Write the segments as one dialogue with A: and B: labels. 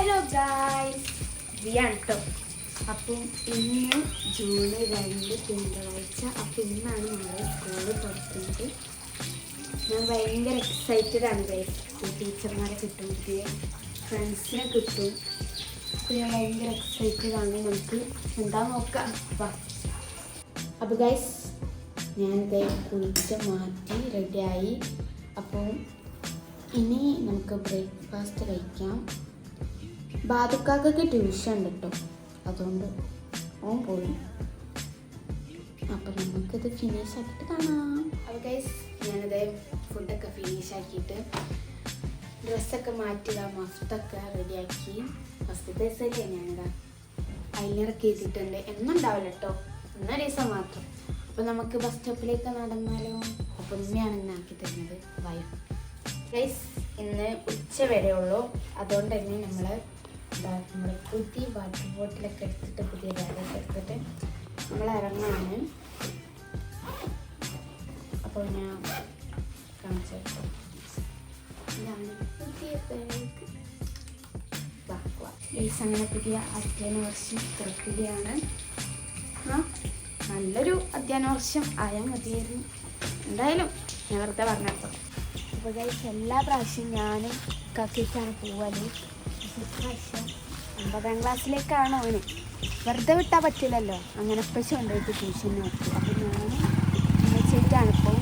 A: Hello guys റിയാണ് കേട്ടോ അപ്പം ഇന്ന് ജൂൺ രണ്ട് തിങ്കളാഴ്ച അപ്പം ഇന്നാണ് നമ്മുടെ സ്കൂൾ തുറക്കുന്നത് ഞാൻ ഭയങ്കര എക്സൈറ്റഡ് ആണ് ഗൈസ് ടീച്ചർമാരെ കിട്ടും പുതിയ ഫ്രണ്ട്സിനെ കിട്ടും. അപ്പം ഞാൻ ഭയങ്കര എക്സൈറ്റഡ് ആണ്. നമുക്ക് എന്താ നോക്കാം. അപ്പം അപ്പോൾ ഗൈസ് ഇതേ കുളിച്ച് മാറ്റി റെഡിയായി അപ്പോൾ ഇനി നമുക്ക് ബ്രേക്ക്ഫാസ്റ്റ് കഴിക്കാം. ബാധുക്കാക്കൊക്കെ ട്യൂഷൻ ഉണ്ട് കേട്ടോ അതുകൊണ്ട് ഓൻ പോയി. അപ്പം നമുക്കിത് ഫിനിഷ് ആക്കിയിട്ട് കാണാം. ഗൈസ് ഞാനിത് ഫുഡൊക്കെ ഫിനിഷ് ആക്കിയിട്ട് ഡ്രസ്സൊക്കെ മാറ്റുക മഫ്തൊക്കെ റെഡിയാക്കി ഫസ്റ്റ് ദിവസമല്ലേ ഞാനിതാ. അയിലിറക്കി എത്തിയിട്ടുണ്ട് എന്നും ഉണ്ടാവില്ല കേട്ടോ എന്നാ ദിവസം മാത്രം. അപ്പോൾ നമുക്ക് ബസ് സ്റ്റോപ്പിലേക്ക് നടന്നാലോ? അപ്പോൾ ഉമ്മയാണ് ഇന്ന് ആക്കി തരുന്നത്. വയം ഗൈസ് ഇന്ന് ഉച്ച വരെ ഉള്ളൂ അതുകൊണ്ട് തന്നെ നമ്മൾ നമ്മൾ പുതിയ വാട്ടർ ബോട്ടിലൊക്കെ എടുത്തിട്ട് പുതിയ ബാഗൊക്കെ എടുത്തിട്ട് നമ്മൾ ഇറങ്ങാണ്. അപ്പോൾ ഞാൻ കാണിച്ചു പുതിയ അങ്ങനെ പുതിയ അധ്യയന വർഷം തുറക്കുകയാണ്. ആ നല്ലൊരു അധ്യയന വർഷം ആയാൽ മതിയായിരുന്നു. എന്തായാലും ഞാൻ വെറുതെ പറഞ്ഞപ്പോൾ അപ്പോൾ എല്ലാ പ്രാവശ്യം ഞാൻ കക്കിക്കാണ് ഇപ്രാവശ്യം ഒമ്പതാം ക്ലാസ്സിലേക്കാണ് അവന് വെറുതെ വിട്ടാൽ പറ്റില്ലല്ലോ. അങ്ങനെ പക്ഷെ കൊണ്ടുപോയിട്ട് ട്യൂഷൻ നോക്കി അപ്പം ഞാൻ ഉമ്മച്ചായിട്ടാണ് ഇപ്പോൾ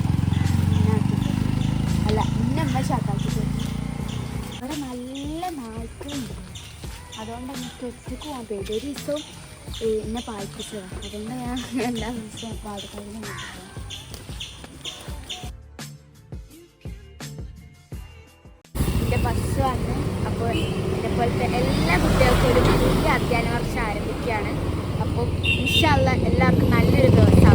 A: അല്ല ഇന്ന അമ്മ ഷാക്കാക്കി ഇവിടെ നല്ല നായ്ക്കളുണ്ട്. അതുകൊണ്ട് എനിക്ക് ഒറ്റയ്ക്ക് പോകാൻ പേടി ഒരു ദിവസവും എന്നെ പാലിപ്പിച്ചത്. അതുകൊണ്ട് ഞാൻ എല്ലാ ദിവസവും പാടുകളിലും എന്റെ ബസ് വന്ന് അപ്പോൾ അതുപോലത്തെ എല്ലാ കുട്ടികൾക്കും ഒരു വലിയ അധ്യയന വർഷം ആരംഭിക്കുകയാണ്. അപ്പം ഇൻഷല്ല എല്ലാവർക്കും നല്ലൊരു ദിവസം.